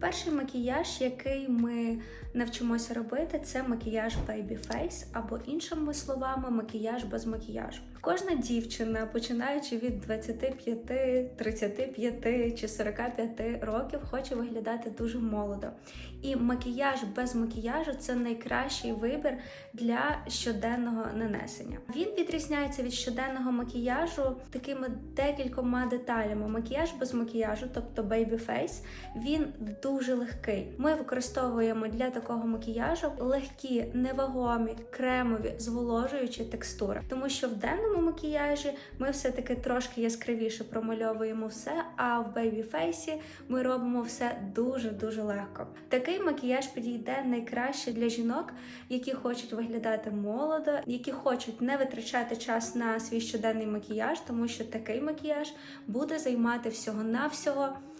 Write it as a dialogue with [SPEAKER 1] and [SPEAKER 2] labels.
[SPEAKER 1] Перший макіяж, який ми навчимося робити, це макіяж Baby Face, або іншими словами, макіяж без макіяжу. Кожна дівчина, починаючи від 25, 35 чи 45 років, хоче виглядати дуже молодо. І макіяж без макіяжу це найкращий вибір для щоденного нанесення. Він відрізняється від щоденного макіяжу такими декількома деталями. Макіяж без макіяжу, тобто Baby Face, він дуже легкий. Ми використовуємо для такого макіяжу легкі, невагомі, кремові, зволожуючі текстури, тому що в денному макіяжі ми все-таки трошки яскравіше промальовуємо все, а в Face ми робимо все дуже дуже легко. Такий макіяж підійде найкраще для жінок, які хочуть виглядати молодо, які хочуть не витрачати час на свій щоденний макіяж, тому що такий макіяж буде займати всього-навсього